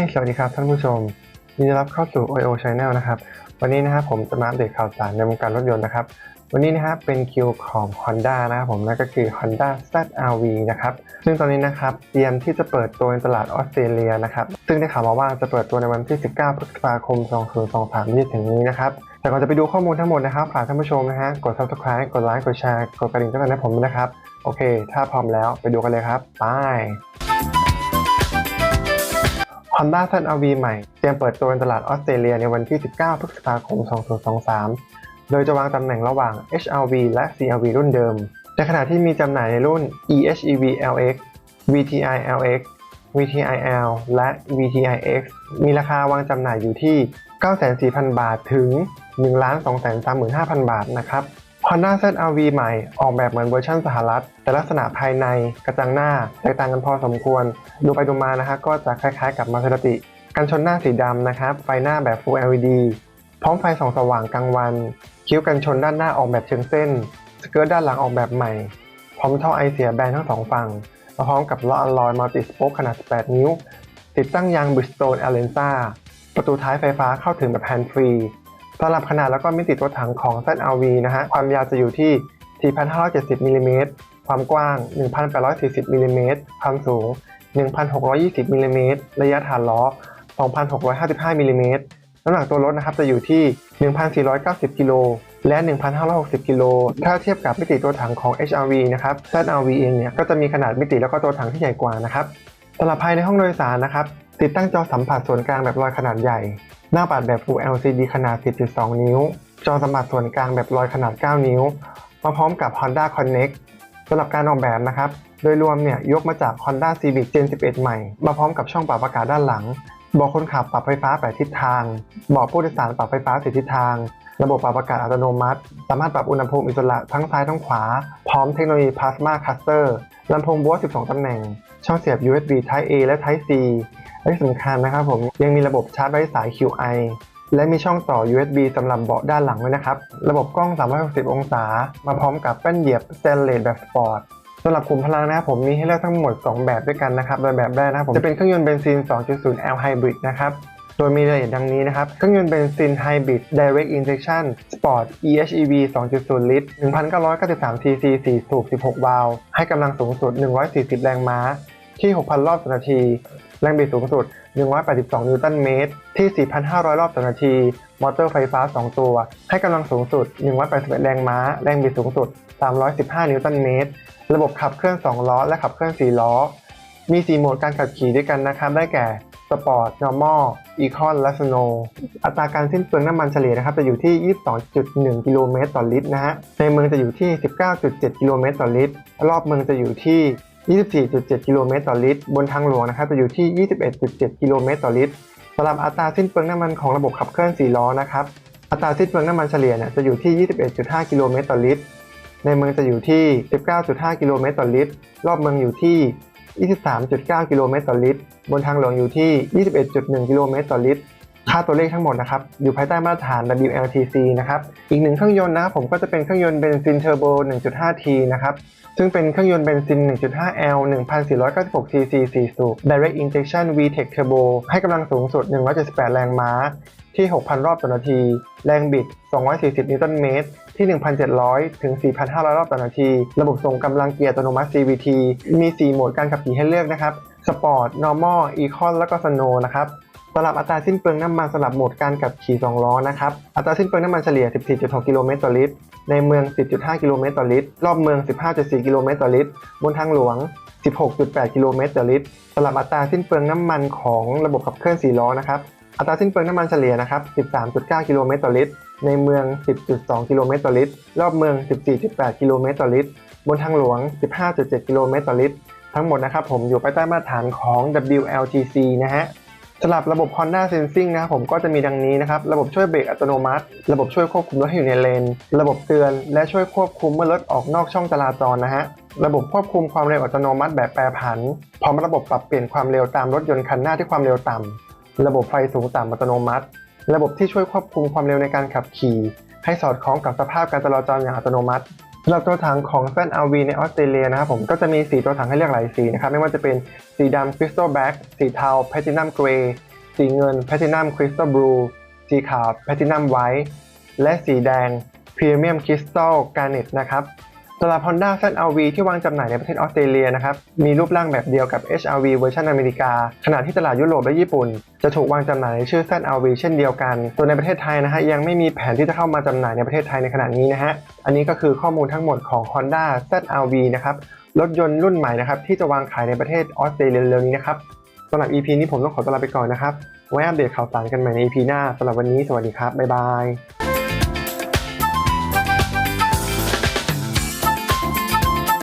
สวัสดีครับท่านผู้ชมยินดีต้อนรับเข้าสู่ OIO Channel นะครับ วันนี้นะครับผมจะมาอัปเดตข่าวสารในวงการรถยนต์นะครับ วันนี้นะครับเป็นคิวของ Honda นะครับผมนั่นก็คือ Honda ZRV นะครับ ซึ่งตอนนี้นะครับเตรียมที่จะเปิดตัวในตลาดออสเตรเลียนะครับ ซึ่งได้ข่าวมาว่าจะเปิดตัวในวันที่ 19 พฤษภาคม 2023ที่ถึงนี้นะครับ แต่ก่อนจะไปดูข้อมูลทั้งหมดนะครับฝากท่านผู้ชมนะฮะ กด subscribe กดไลค์ กดแชร์ กดกระดิ่งกันให้ผมด้วยนะครับ โอเค ถ้าพร้อมแล้วไปดูกันเลยครับ ไป Honda ZRV ใหม่ เตรียมเปิดตัวในตลาดออสเตรเลียในวันที่ 19 พฤษภาคม 2023 โดยจะวางตำแหน่งระหว่าง HRV และ CRV รุ่นเดิม ในขณะที่มีจำหน่ายในรุ่น EHEV LX VTI LX VTI L และ VTI X มีราคาวางจำหน่ายอยู่ที่ 94,000 บาทถึง 1,235,000 บาทนะครับ Honda ZRV ใหม่ออกแบบเหมือนเวอร์ชันสหรัฐ แต่ลักษณะภายในกระจังหน้าแตกต่างกันพอสมควร ดูไปดูมานะฮะก็จะคล้ายๆกับมาเซราติกันชนหน้าสีดำนะครับ ไฟหน้าแบบ Full LED พร้อมไฟส่องสว่างกลางวัน คิ้วกันชนด้านหน้าออกแบบเชิงเส้น สเกิร์ตด้านหลังออกแบบใหม่ พร้อมท่อไอเสียแบนทั้งสองฝั่งมาพร้อมกับล้ออัลลอยมัลติสโป๊กขนาด 18 นิ้ว ติดตั้งยางบิสโตนอเลนซ่าประตูท้ายไฟฟ้าเข้าถึงแบบแฮนด์ฟรี สำหรับขนาดแล้วก็มิติตัวถังของ ZRV นะฮะ ความยาวจะอยู่ที่ 4,570มิลลิเมตร ความกว้าง 1,840มิลลิเมตร ความสูง 1,620มิลลิเมตร ระยะฐานล้อ 2,655มิลลิเมตร น้ำหนักตัวรถนะครับจะอยู่ที่ 1,490กิโลและ 1,560 กิโล ถ้าเทียบกับมิติตัวถังของ HRV นะครับ ZRV เองเนี่ย ก็จะมีขนาดมิติแล้วก็ตัวถังที่ใหญ่กว่านะครับสำหรับภายในห้องโดยสารนะครับ ติดตั้งจอสัมผัสส่วนกลางแบบลอยขนาดใหญ่ หน้าปัดแบบ Full LCD ขนาด 10.2 นิ้ว จอสัมผัสส่วนกลางแบบลอยขนาด 9 นิ้ว มาพร้อมกับ Honda Connect สำหรับการออกแบบนะครับ โดยรวมเนี่ยยกมาจาก Honda Civic Gen 11 ใหม่ มาพร้อมกับช่องปรับอากาศด้านหลังเบาะคนขับปรับไฟฟ้า8ทิศทางเบาะผู้โดยสารปรับไฟฟ้า4ทิศทางระบบปรับอากาศอัตโนมัติ สามารถปรับอุณหภูมิอิสระทั้งซ้ายทั้งขวา พร้อมเทคโนโลยี Plasma Cluster ลำโพงบลูทูธ12 ตำแหน่ง ช่องเสียบ USB Type A และ Type C และที่สำคัญนะครับผมยังมีระบบชาร์จไร้สาย QI และมีช่องต่อ USB สำหรับเบาะด้านหลังด้วยนะครับ ระบบกล้อง 360 องศา มาพร้อมกับแป้นเหยียบสแตนเลสแบบสปอร์ตสำหรับขุมพลังนะครับผมมีให้เลือกทั้งหมด 2 แบบด้วยกันนะครับโดยแบบแรกนะครับผมจะเป็นเครื่องยนต์เบนซิน 2.0L Hybrid นะครับโดยมีรายละเอียดดังนี้นะครับ เครื่องยนต์เบนซิน Hybrid Direct Injection Sport EHEV 2.0 ลิตร 1,993 cc 4 สูบ 16 วาล์วให้กำลังสูงสุด 140 แรงม้า ที่ 6,000 รอบต่อนาที แรงบิดสูงสุด 182 นิวตันเมตร ที่ 4,500 รอบต่อนาที มอเตอร์ไฟฟ้า 2 ตัว ให้กำลังสูงสุด 181 แรงม้า แรงบิดสูงสุด 315 นิวตันเมตร ระบบขับเคลื่อน 2 ล้อ และขับเคลื่อน 4 ล้อ มี 4 โหมดการขับขี่ด้วยกันนะครับ ได้แก่ Sport Normal Econ และ Snow อัตราการสิ้นเปลืองน้ำมันเฉลี่ยนะครับ จะอยู่ที่ 22.1 กิโลเมตรต่อลิตรนะฮะ ในเมืองจะอยู่ที่ 19.7 กิโลเมตรต่อลิตร รอบเมืองจะอยู่ที่ 24.7 กิโลเมตรต่อลิตร บนทางหลวงนะครับจะอยู่ที่ 21.7 กิโลเมตรต่อลิตรสำหรับอัตราสิ้นเปลืองน้ำมันของระบบขับเคลื่อน4ล้อนะครับ อัตราสิ้นเปลืองน้ำมันเฉลี่ยเนี่ยจะอยู่ที่ 21.5 กิโลเมตรต่อลิตร ในเมืองจะอยู่ที่ 19.5 กิโลเมตรต่อลิตร รอบเมืองอยู่ที่ 23.9 กิโลเมตรต่อลิตร บนทางหลวงอยู่ที่ 21.1 กิโลเมตรต่อลิตร ค่าตัวเลขทั้งหมดนะครับอยู่ภายใต้มาตรฐาน WLTC นะครับอีกหนึ่งเครื่องยนต์นะครับผมก็จะเป็นเครื่องยนต์เบนซินเทอร์โบ 1.5T นะครับซึ่งเป็นเครื่องยนต์เบนซิน 1.5L 1,496 cc 4สูบ Direct Injection VTEC Turbo ให้กำลังสูงสุด 178 แรงม้าที่ 6,000 รอบต่อนาที แรงบิด 240 นิวตันเมตร ที่ 1,700 ถึง 4,500 รอบต่อนาที ระบบส่งกำลังเกียร์อัตโนมัติ CVT มี 4 โหมดการขับขี่ให้เลือกนะครับ Sport Normal Econ แล้วก็ Snow นะครับ สำหรับอัตราสิ้นเปลืองน้ำมันสำหรับโหมดการขับขี่ 2 ล้อนะครับ อัตราสิ้นเปลืองน้ำมันเฉลี่ย 14.6 กิโลเมตรต่อลิตร ในเมือง 10.5 กิโลเมตรต่อลิตร รอบเมือง 15.4 กิโลเมตรต่อลิตร บนทางหลวง 16.8 กิโลเมตรต่อลิตรสำหรับอัตราสิ้นเปลืองน้ำมันของระบบขับเคลื่อน 4 ล้อนะครับ อัตราสิ้นเปลืองน้ำมันเฉลี่ยนะครับ 13.9 กิโลเมตรต่อลิตร ในเมือง 10.2 กิโลเมตรต่อลิตร รอบเมือง 14.8 กิโลเมตรต่อลิตร บนทางหลวง 15.7 กิโลเมตรต่อลิตร ทั้งหมดนะครับผมอยู่ภายใต้มาตรฐานของ WLTC นะฮะ สำหรับระบบ Honda Sensing นะครับผมก็จะมีดังนี้นะครับระบบช่วยเบรกอัตโนมัติ ระบบช่วยควบคุมรถให้อยู่ในเลน ระบบเตือน และช่วยควบคุมเมื่อรถออกนอกช่องจราจรนะฮะระบบควบคุมความเร็วอัตโนมัติแบบแปรผัน พร้อมระบบปรับเปลี่ยนความเร็วตามรถยนต์คันหน้าที่ความเร็วต่ำระบบไฟสูงต่ำอัตโนมัติ ระบบที่ช่วยควบคุมความเร็วในการขับขี่ ให้สอดคล้องกับสภาพการจราจรอย่างอัตโนมัติ สำหรับตัวถังของ ZRV ในออสเตรเลียนะครับผมก็จะมีสีตัวถังให้เลือกหลายสีนะครับไม่ว่าจะเป็นสีดำ Crystal Black สีเทา Platinum Grey สีเงิน Platinum Crystal Blue สีขาว Platinum White และสีแดง Premium Crystal Garnet นะครับ สำหรับ Honda ZRV ที่วางจำหน่ายในประเทศออสเตรเลียนะครับ มีรูปร่างแบบเดียวกับ HRV เวอร์ชันอเมริกา ขณะที่ตลาดยุโรปและญี่ปุ่น จะถูกวางจำหน่ายในชื่อ ZRV เช่นเดียวกันส่วนในประเทศไทยนะฮะยังไม่มีแผนที่จะเข้ามาจำหน่ายในประเทศไทยในขณะนี้นะฮะ อันนี้ก็คือข้อมูลทั้งหมดของ Honda ZRV นะครับ รถยนต์รุ่นใหม่นะครับที่จะวางขายในประเทศออสเตรเลียเร็วนี้นะครับสำหรับ EP นี้ผมต้องขอตัวลาไปก่อนนะครับ ไว้อัปเดตข่าวสารกันใหม่ใน EP หน้าสำหรับวันนี้สวัสดีครับบ๊ายบาย